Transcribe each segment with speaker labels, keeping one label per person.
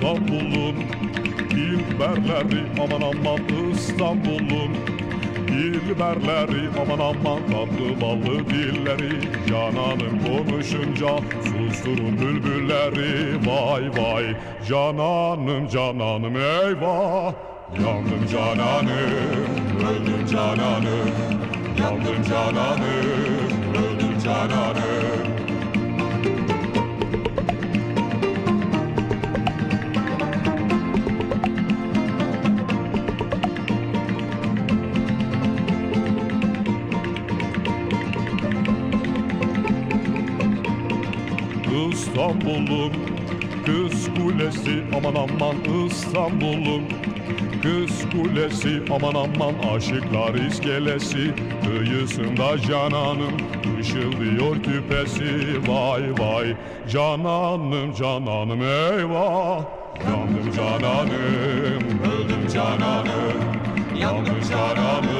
Speaker 1: İstanbul'un İlberleri aman aman İstanbul'un İlberleri aman aman tatlı ballı dilleri. Cananım konuşunca susturun bülbülleri. Vay vay cananım cananım eyvah. Yandım cananım öldüm cananım. Yandım cananım öldüm cananım İstanbul'um. Kız kulesi aman aman İstanbul'um. Kız kulesi aman aman aşıklar iskelesi. Kıyısında cananım ışıldıyor küpesi Vay vay cananım cananım eyvah. Yandım cananım öldüm cananım. Yandım cananım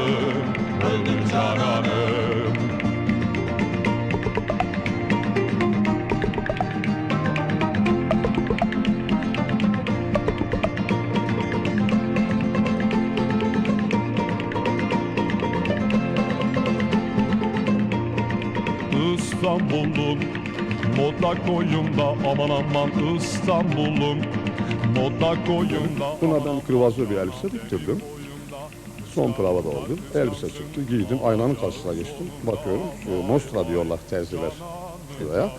Speaker 1: İstanbul'un Moda koyunda aman aman İstanbul'un Moda koyunda
Speaker 2: Buna ben kruvazör bir elbise diktirdim. Son provada oldu. Elbise çıktı, giydim, aynanın karşısına geçtim. Bakıyorum, e, Mostra diyorlar terziler şuraya.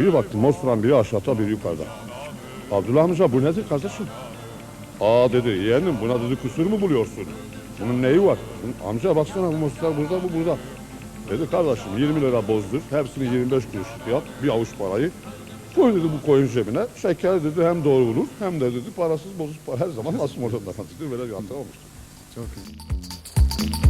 Speaker 2: Bir baktım Mostra'nın biri aşağıda, biri yukarıda. Abdullah amca bu nedir kardeşim? Aa dedi, yeğenim buna dedi kusur mu buluyorsun? Bunun neyi var? Amca baksana bu Mostra burada, bu burada. Dedi kardeşim 20 lira bozdur, hepsini 25 kuruş yap, bir avuç parayı. Koy dedi bu koyun cebine. Şeker dedi hem doğrulur hem de dedi parasız bozuk para her zaman nasıl ortada dedi. Böyle bir hata olmuştu.
Speaker 3: Çok iyi.